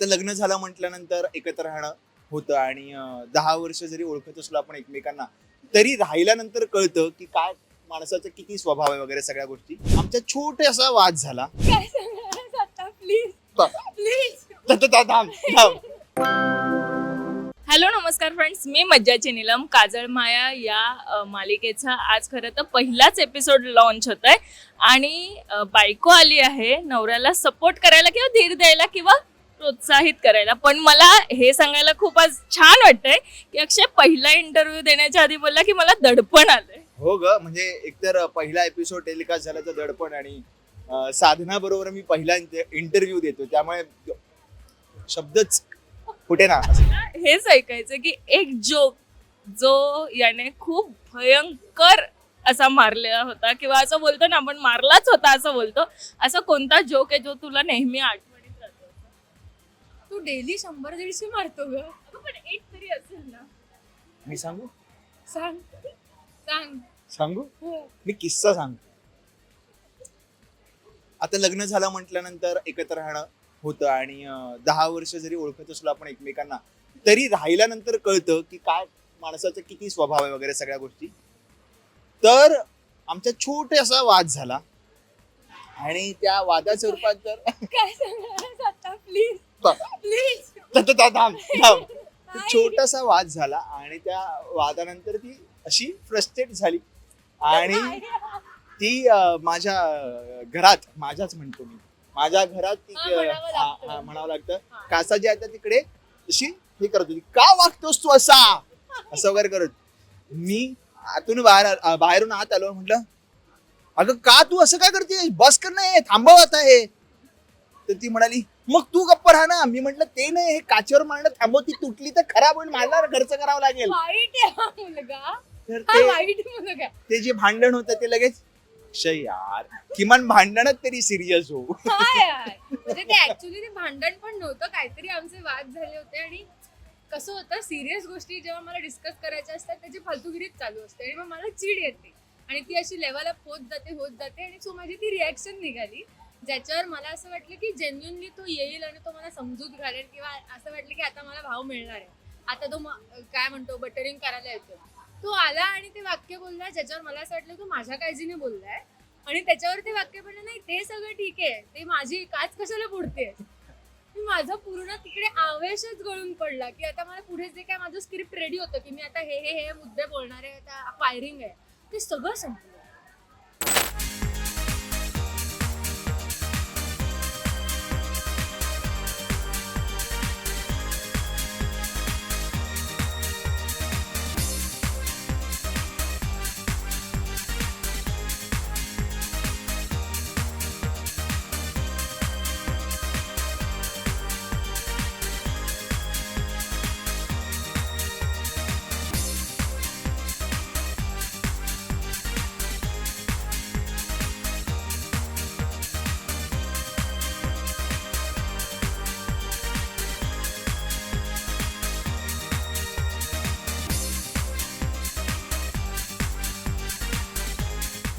आता लग्न झालं म्हटल्यानंतर एकत्र राहणं होतं आणि दहा वर्ष जरी ओळखत असलो आपण एकमेकांना तरी राहिल्यानंतर कळतं की काय माणसाचा किती स्वभाव आहे वगैरे सगळ्या गोष्टी. आमचा छोटासा वाद झाला. काय सांगणार आता? Please please. हॅलो नमस्कार फ्रेंड्स. मी मज्जाची नीलम काजळ माया या अ, मालिकेचा आज खरं तर पहिलाच एपिसोड लॉन्च होत आहे आणि अ, बायको आली आहे नवऱ्याला सपोर्ट करायला किंवा धीर द्यायला किंवा प्रोत्साहित करायला. पण मला हे सांगायला खूप आज छान वाटतंय की अक्षय पहिला इंटरव्ह्यू देण्याच्या आधी बोलला की मला दडपण आलंय. हो ग म्हणजे एकतर पहिला एपिसोड टेलिकास्ट झाल्याचं दडपण आणि साधना बरोबर मी पहिला इंटरव्ह्यू देतो त्यामुळे शब्दच कुठे ना. हेच ऐकायचं की एक जोक जो याने खूप भयंकर असा मारलेला होता किंवा असं बोलतो ना आपण मारलाच होता असं बोलतो. असा कोणता जोक आहे जो तुला नेहमी राहतो तू डेली शंभर दीडशे मारतो ग. अगं, पण एक तरी असेल ना. मी सांगू? सांग. सांग. सांगू? हो. मी किस्सा सांगतो आता लग्न झालं म्हटल्यानंतर एकत्र राहणं होतं आणि अं, दहा वर्ष जरी ओळखत असलो आपण एकमेकांना तरी राहिल्यानंतर कळतं की काय माणसाचा किती स्वभाव आहे वगैरे सगळ्या गोष्टी. तर आमचा छोटासा वाद झाला. आणि त्या वादाचं रूपांतर काय सांगणार आता प्लीज थांब, थांब. छोटासा वाद झाला आणि त्या वादानंतर ती अशी फ्रस्ट्रेट झाली. आणि ती माझ्या घरात माझ्याच म्हणतो मी माझ्या घरात ती हा, म्हणावं लागतं. कासा जी आहे तिकडे अशी हे करत होती. का वागतोस तू असा? असं वगैरे करत मी आतून बाहेर बाहेरून आत आलो म्हटलं अगं का तू असं काय करते बस कर नाही थांबव आता हे तर ती म्हणाली मग तू गप्प राहा ना. मी म्हटलं ते नाही हे काचेवर मारणं थांबव ती तुटली तर खराब होईल मला खर्च करावा लागेल. वाईट आहे हा मुलगा. तर हा ते वाईट मुलगा. ते जे भांडण होतं ते लगेच यार किमान भांडणात तरी सिरियस हो हा यार. म्हणजे ते ऍक्च्युली ते भांडण पण नव्हतं काहीतरी आमचे वाद झाले होते आणि कसं होतं सिरियस गोष्टी जेव्हा मला डिस्कस करायच्या असतात त्याची फालतूगिरीच चालू असते आणि मग मला चीड येते. आणि ती अशी लेवल अप होत जाते होत जाते आणि सो माझी ती रिॲक्शन निघाली. ज्याच्यावर मला असं वाटलं की जेन्युनली तो येईल आणि तो मला समजूत घालेल किंवा असं वाटलं की आता मला भाव मिळणार आहे. आता तो काय म्हणतो बटरिंग करायला येतो तो आला आणि ते वाक्य बोलला ज्याच्यावर मला असं वाटलं तो माझ्या काळजीने बोललाय. आणि त्याच्यावर ते वाक्य म्हणलं नाही ते सगळं ठीक आहे. ते माझी काच कशाला पुढते माझा पूर्ण तिकडे आवेशच गळून पडला की आता मला पुढे जे काय माझं स्क्रिप्ट रेडी होतं की मी आता हे हे हे मुद्दे बोलणार आहे आता फायरिंग आहे. ते सगळं संपलं.